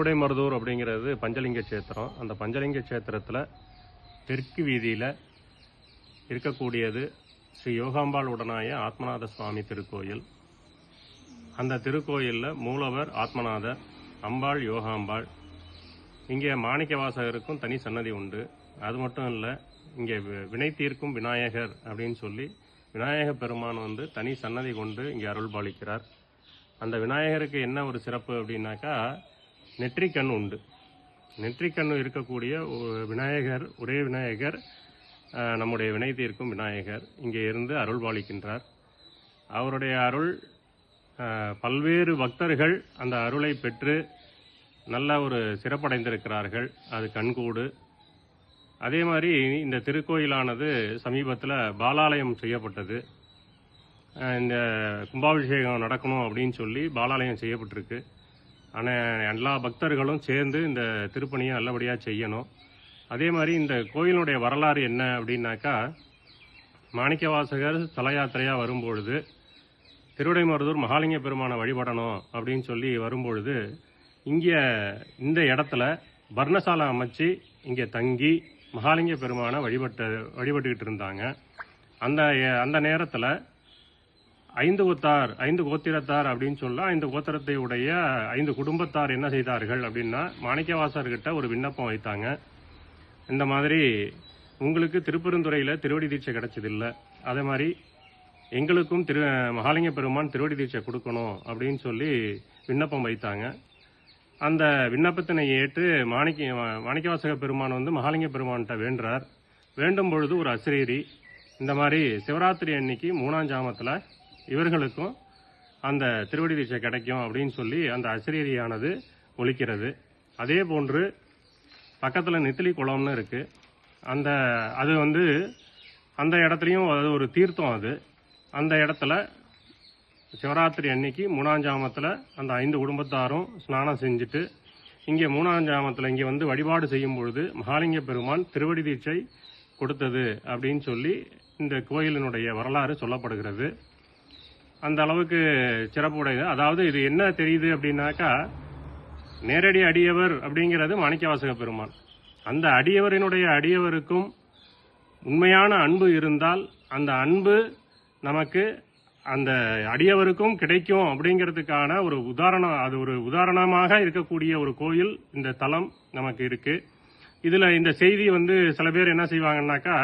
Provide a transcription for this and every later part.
திருவிடைமருதூர் அப்படிங்கிறது பஞ்சலிங்க சேத்திரம் அந்த பஞ்சலிங்க சேத்திரத்தில் தெற்கு வீதியில் இருக்கக்கூடியது ஸ்ரீ யோகாம்பாள் உடனாய ஆத்மநாத சுவாமி திருக்கோயில். அந்த திருக்கோயிலில் மூலவர் ஆத்மநாதர் அம்பாள் யோகாம்பாள். இங்கே மாணிக்க வாசகருக்கும் தனி சன்னதி உண்டு. அது மட்டும் இல்லை இங்கே வி- வினை தீர்க்கும் விநாயகர் அப்படின்னு சொல்லி விநாயக பெருமான் வந்து தனி சன்னதி கொண்டு இங்கே அருள் பாலிக்கிறார் அந்த விநாயகருக்கு என்ன ஒரு சிறப்பு அப்படின்னாக்கா நெற்றிக்கண் உண்டு. நெற்றிக்கண் இருக்கக்கூடிய விநாயகர் ஒரே விநாயகர் நம்முடைய வினை தீர்க்கும் விநாயகர் இங்கே இருந்து அருள் பாலிக்கின்றார். அவருடைய அருள் பல்வேறு பக்தர்கள் அந்த அருளை பெற்று நல்ல ஒரு சிறப்படைந்திருக்கிறார்கள். அது கண்கூடு. அதே மாதிரி இந்த திருக்கோயிலானது சமீபத்தில் பாலாலயம் செய்யப்பட்டது. இந்த கும்பாபிஷேகம் நடக்கணும் அப்படின்னு சொல்லி பாலாலயம் செய்யப்பட்டிருக்கு. ஆனால் எல்லா பக்தர்களும் சேர்ந்து இந்த திருப்பணியை நல்லபடியாக செய்யணும். அதே மாதிரி இந்த கோயிலுடைய வரலாறு என்ன அப்படின்னாக்கா மாணிக்கவாசகர் தல யாத்திரையாக வரும்பொழுது திருவிடைமருதூர் மகாலிங்க பெருமானை வழிபடணும் அப்படின்னு சொல்லி வரும்பொழுது இங்கே இந்த இடத்துல பர்ணசாலை அமைச்சு இங்கே தங்கி மகாலிங்க பெருமானை வழிபட்ட வழிபட்டுக்கிட்டு இருந்தாங்க. அந்த அந்த நேரத்தில் ஐந்து கோத்தார் ஐந்து கோத்திரத்தார் அப்படின்னு சொல்ல ஐந்து கோத்திரத்தை உடைய ஐந்து குடும்பத்தார் என்ன செய்தார்கள் அப்படின்னா மாணிக்கவாசர்கிட்ட ஒரு விண்ணப்பம் வைத்தாங்க. இந்த மாதிரி உங்களுக்கு திருப்பெருந்துறையில் திருவடி தீட்சை கிடைச்சதில்ல. அதே மாதிரி எங்களுக்கும் திரு மகாலிங்க பெருமான் திருவடி தீட்சை கொடுக்கணும் அப்படின்னு சொல்லி விண்ணப்பம் வைத்தாங்க. அந்த விண்ணப்பத்தினை ஏற்று மாணிக்க மாணிக்கவாசக பெருமான் வந்து மகாலிங்க பெருமான்கிட்ட வேண்டுறார். வேண்டும் பொழுது ஒரு அசிரீரி இந்த மாதிரி சிவராத்திரி அன்னைக்கு மூணாம் ஜாமத்தில் இவர்களுக்கும் அந்த திருவடி தீட்சை கிடைக்கும் அப்படின்னு சொல்லி அந்த அசிரீரியானது ஒழிக்கிறது. அதே போன்று பக்கத்தில் நெத்திலி குளம்னு இருக்குது அந்த அது வந்து அந்த இடத்துலையும் அது ஒரு தீர்த்தம் அது. அந்த இடத்துல சிவராத்திரி அன்னைக்கு மூணாஞ்சாமத்தில் அந்த ஐந்து குடும்பத்தாரும் ஸ்நானம் செஞ்சுட்டு இங்கே மூணாஞ்சாமத்தில் இங்கே வந்து வழிபாடு செய்யும் பொழுது மகாலிங்க பெருமான் திருவடி தீட்சை கொடுத்தது அப்படின்னு சொல்லி இந்த கோயிலினுடைய வரலாறு சொல்லப்படுகிறது. அந்த அளவுக்கு சிறப்பு உடையது. அதாவது இது என்ன தெரியுது அப்படின்னாக்கா நேரடி அடியவர் அப்படிங்கிறது மாணிக்கவாசக பெருமான். அந்த அடியவரினுடைய அடியவருக்கும் உண்மையான அன்பு இருந்தால் அந்த அன்பு நமக்கு அந்த அடியவருக்கும் கிடைக்கும் அப்படிங்கிறதுக்கான ஒரு உதாரணம் அது ஒரு உதாரணமாக இருக்கக்கூடிய ஒரு கோயில் இந்த தலம் நமக்கு இருக்கு. இதுல இந்த செய்தி வந்து சில பேர் என்ன செய்வாங்கன்னாக்கா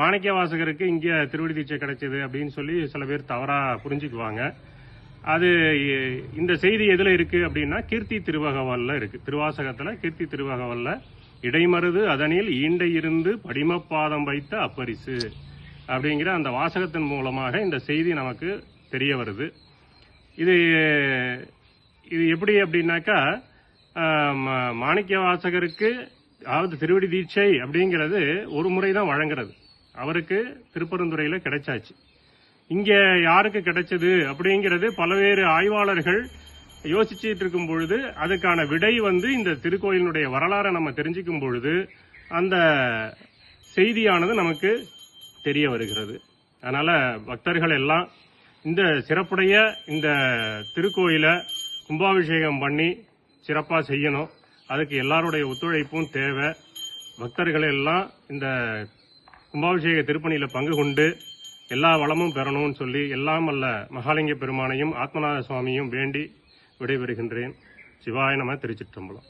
மாணிக்க வாசகருக்கு இங்கே திருவடி தீட்சை கிடைச்சது அப்படின்னு சொல்லி சில பேர் தவறாக புரிஞ்சுக்குவாங்க. அது இந்த செய்தி எதில் இருக்குது அப்படின்னா கீர்த்தி திருவகவல்ல இருக்குது திருவாசகத்தில் கீர்த்தி திருவகவல்ல இடைமருது அதனில் ஈண்டை இருந்து படிமப்பாதம் வைத்த அப்பரிசு அப்படிங்கிற அந்த வாசகத்தின் மூலமாக இந்த செய்தி நமக்கு தெரிய வருது. இது இது எப்படி அப்படின்னாக்கா மாணிக்க வாசகருக்கு அதாவது திருவடி தீட்சை அப்படிங்கிறது ஒரு முறை தான் வழங்குறது. அவருக்கு திருப்பரந்துறையில் கிடைச்சாச்சு. இங்கே யாருக்கு கிடைச்சது அப்படிங்கிறது பல்வேறு ஆய்வாளர்கள் யோசிச்சுட்டு இருக்கும் பொழுது அதுக்கான விடை வந்து இந்த திருக்கோயிலினுடைய வரலாறை நம்ம தெரிஞ்சுக்கும் பொழுது அந்த செய்தியானது நமக்கு தெரிய வருகிறது. அதனால் பக்தர்கள் எல்லாம் இந்த சிறப்புடைய இந்த திருக்கோயிலை கும்பாபிஷேகம் பண்ணி சிறப்பாக செய்யணும். அதுக்கு எல்லாருடைய ஒத்துழைப்பும் தேவை. பக்தர்கள் எல்லாம் இந்த கும்பாபிஷேக திருப்பணியில் பங்கு கொண்டு எல்லா வளமும் பெறணும்னு சொல்லி எல்லாம் அல்ல மகாலிங்க பெருமானையும் ஆத்மநாத சுவாமியும் வேண்டி விடைபெறுகின்றேன். சிவாய நம திருச்சிற்றம்பலம்.